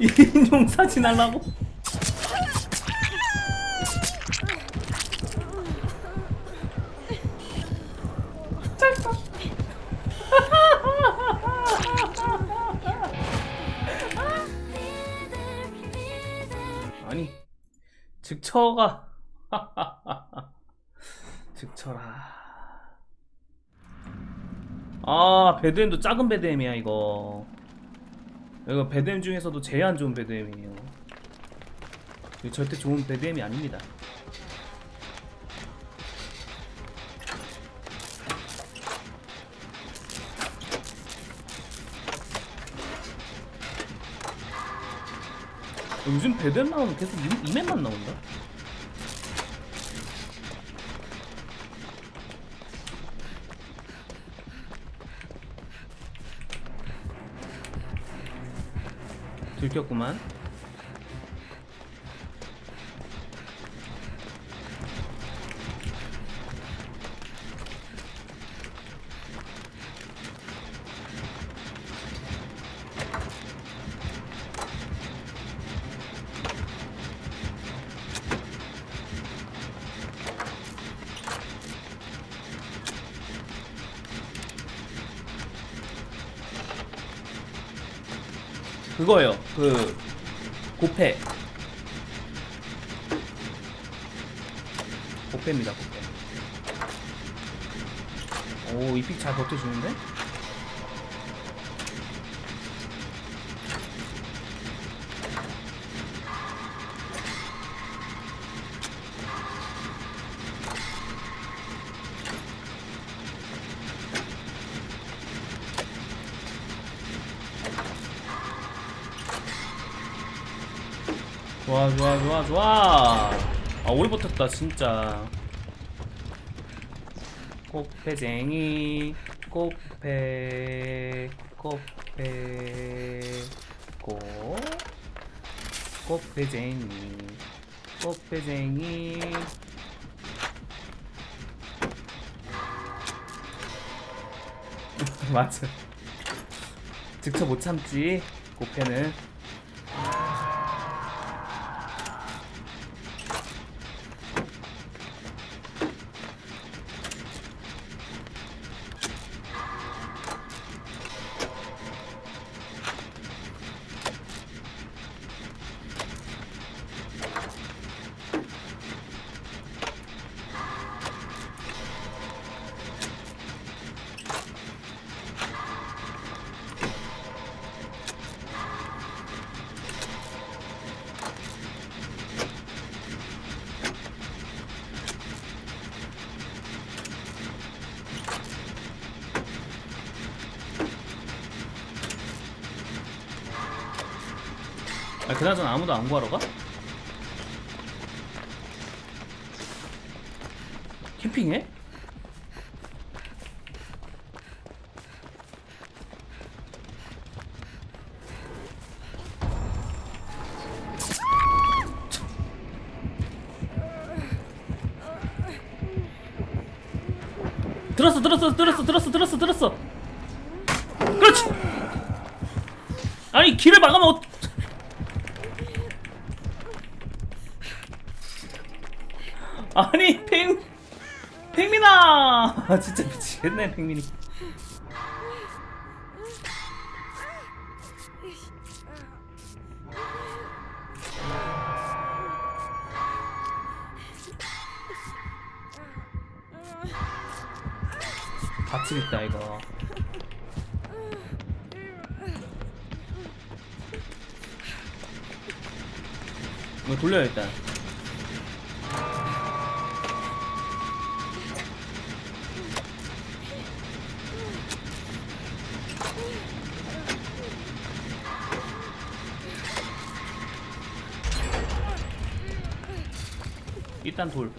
인용 사진 하려고? 아니 즉처가. 즉처라. 아 배드엠도 작은 배드엠이야 이거 이거 배드엠 중에서도 제일 안 좋은 배드엠이에요. 절대 좋은 배드엠이 아닙니다. 요즘 배드엠 나오면 계속 이, 이맵만 나온다 들켰구만 그거요. 그 고패. 고패입니다 고패. 오 이 픽 잘 버텨주는데? 좋아 좋아 좋아. 아 오래 버텼다 진짜. 꽃배쟁이 꽃배 꽃배 꽃 꽃배쟁이 꽃배쟁이. 맞아. 즉처 못 참지 꽃배는 아 그나저나 아무도 안 구하러 가? 캠핑해? 들었어 들었어 들었어 들었어 들었어 들었어 그렇지 아니 길을 막으면 어... 아니 팽 팽민아! 아, 진짜 미치겠네 팽민이. 있다 이거. 이거 돌려야 일단 일단 돌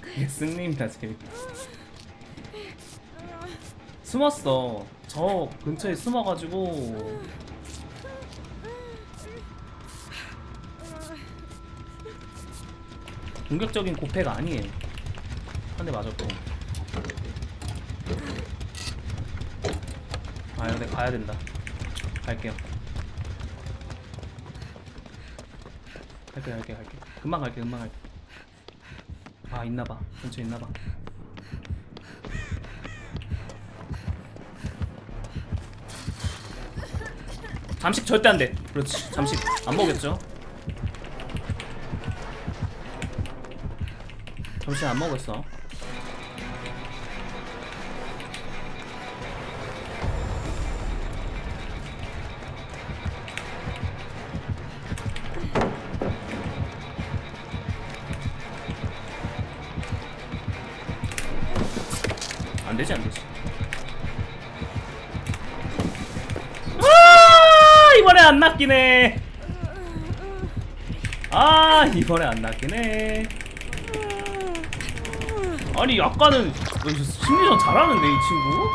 그게 승리입니다 제일 숨었어 저 근처에 숨어가지고 공격적인 고패가 아니에요. 한 대 맞았고. 아, 근데 가야 된다. 갈게요. 갈게, 갈게, 갈게. 금방 갈게, 금방 갈게. 아, 있나봐. 근처에 있나봐. 잠식 절대 안 돼. 그렇지. 잠식 안 먹겠죠? 점심 안 먹었어. 안 낚이네. 아 이번에 안 낚이네. 아니 어, 심리전 잘하는데 이 친구?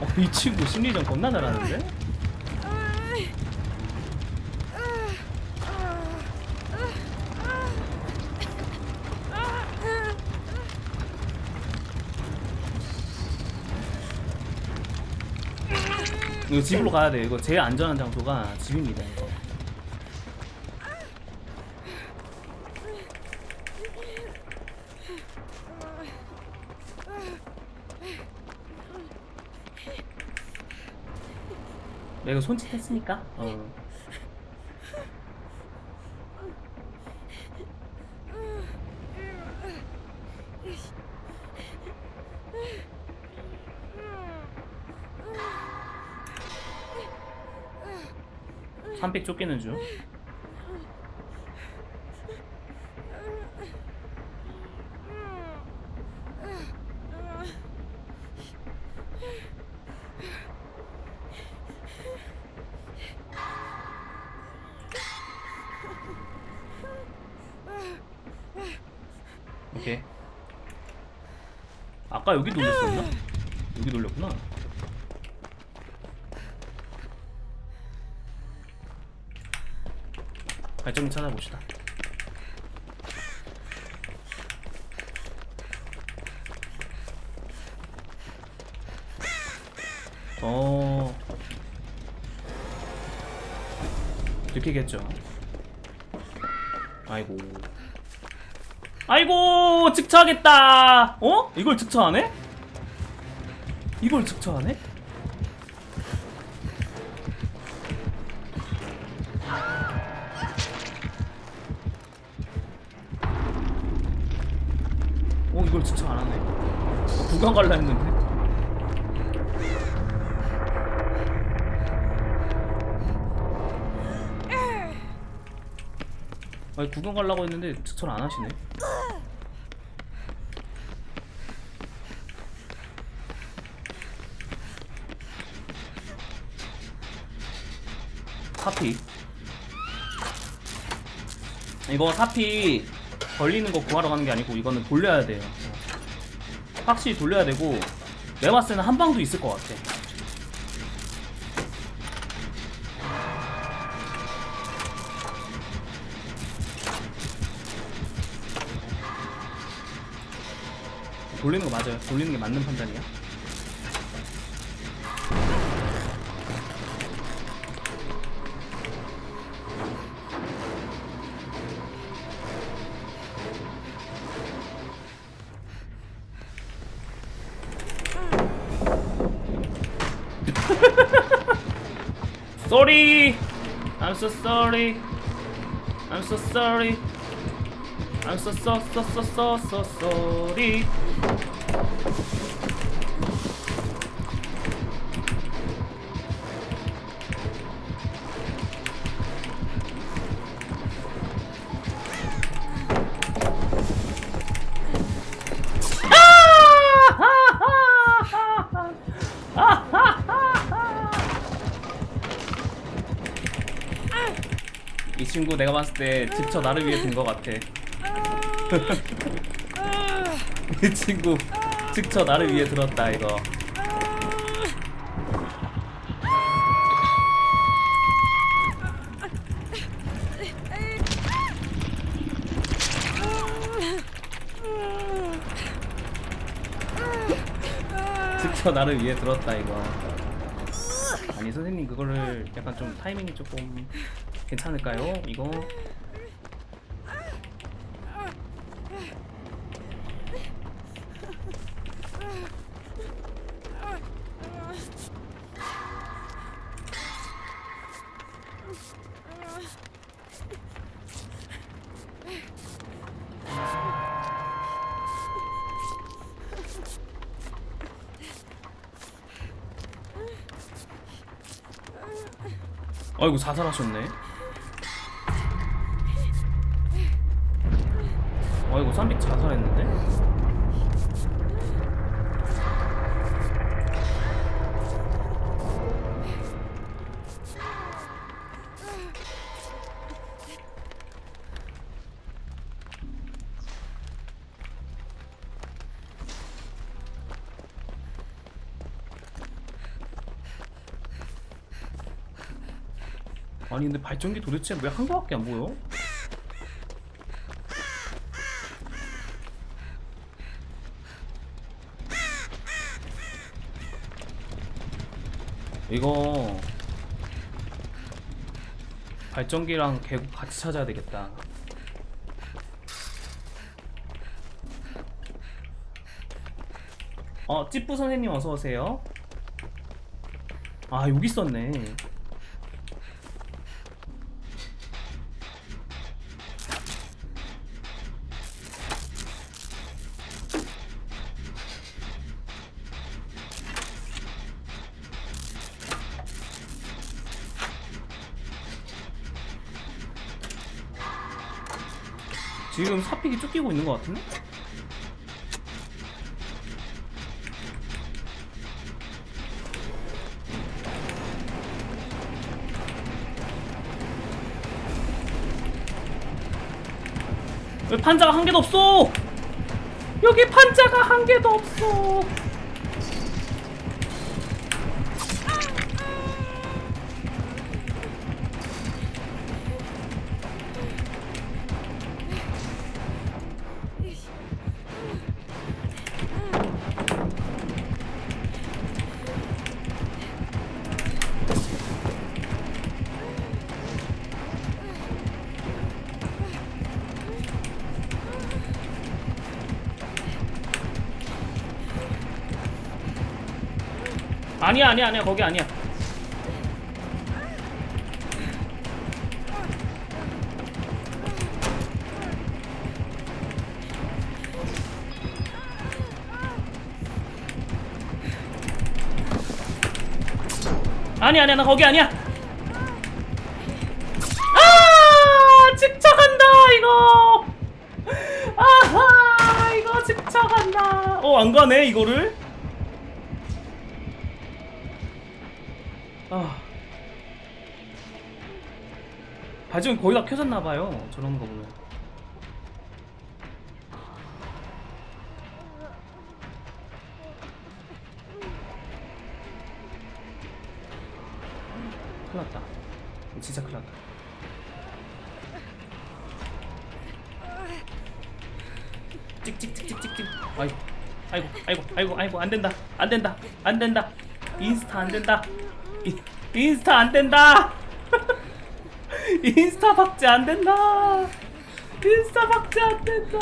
어, 이 친구 심리전 겁나 잘하는데? 이거 집으로 가야 돼. 이거 제일 안전한 장소가 집입니다. 이거. 내가 손짓했으니까. 어. 삼픽 쫓기는 중. 오케이. 아까 여기 돌렸었나? 여기 돌렸구나. 발전기 찾아봅시다. 어. 들키겠죠. 아이고. 아이고, 즉처하겠다. 어? 이걸 즉처하네? 이걸 즉처하네? 이걸 즉처 안 하네. 어, 구강 갈라 했는데. 아니 구경 가려고 했는데 즉처를 안 하시네. 사피. 이거 사피 걸리는 거 구하러 가는 게 아니고 이거는 돌려야 돼요. 확실히 돌려야 되고 내가 봤을 때는 한 방도 있을 것 같아. 돌리는 거 맞아요. 돌리는 게 맞는 판단이야. Sorry. I'm so sorry. I'm so sorry. I'm so so so so so so sorry. 친구 내가 봤을 때 집처 나를 위해 둔 것 같아. 이 친구 집처 나를 위해 들었다 이거. 집처 나를 위해 들었다 이거. 아니 선생님 그거를 약간 좀 타이밍이 조금 괜찮을까요? 이거? 아이고 자살하셨네 아이고 쌈빅 자살했는데 아니 근데 발전기 도대체 왜 한 개밖에 안 보여? 이거 발전기랑 계곡 같이 찾아야 되겠다. 어, 찌뿌 선생님 어서 오세요. 아, 여기 있었네. 지금 사픽이 쫓기고 있는 것 같은데? 왜 판자가 한 개도 없어? 여기 판자가 한 개도 없어. 아니야 아니야 아니야 거기 아니야. 아니야 아니야 나 거기 아니야. 아 집착한다 이거. 아하 이거 집착한다. 어안 가네 이거를. 아. 바지는 거의 다 켜졌나봐요. 저런 거 보면. 큰일 났다. 진짜 큰일 났다. 찍찍찍찍찍찍. 아이고, 아이고, 아이고, 아이고, 안 된다, 안 된다, 안 된다. 인스타 안 된다. 이, 인스타 안 된다. 인스타 박제 안 된다. 인스타 박제 안 된다.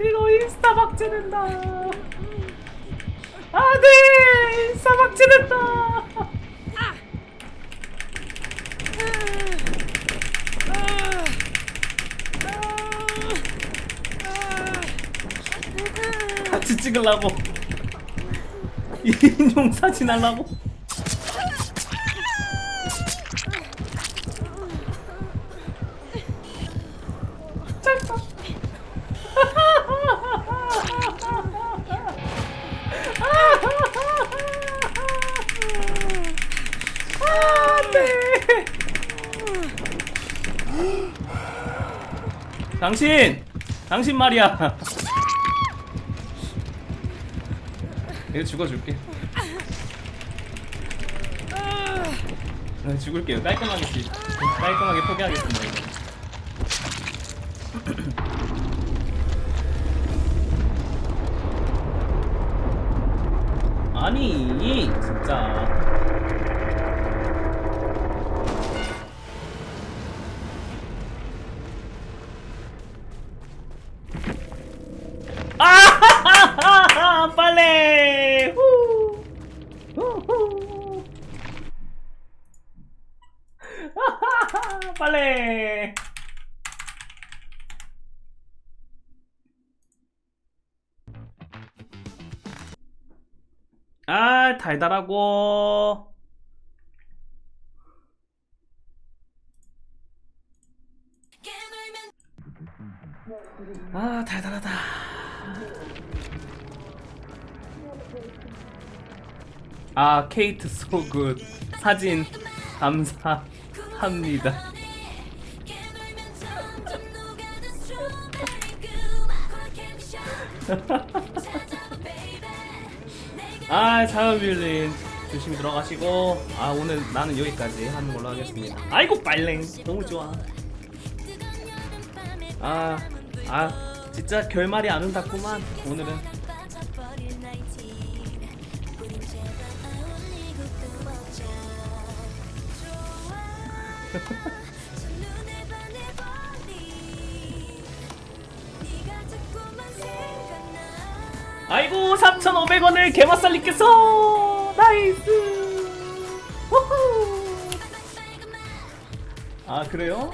이거 인스타 박제 된다. 아, 네, 인스타 박제 된다. 같이 찍으려고. 인용 사진 하려고. 짧다. 아, 네. 당신, 당신 말이야. 이거 죽어줄게. 네, 죽을게요. 깔끔하게 죽- 깔끔하게 포기하겠습니다. 이거. 아니 진짜 아 빨래 후. 후후. 빨래. 아 달달하고. 아 달달하다. 아 케이트 소굿 사진. 감사 합니다. 아 자유빌린 조심히 들어가시고. 아 오늘 나는 여기까지 하는 걸로 하겠습니다. 아이고 빨랭. 너무 좋아. 아, 아, 진짜 결말이 안 온다구만, 오늘은. 아이고, 3,500원을 개맛살님께서! 나이스! 호호! 아, 그래요?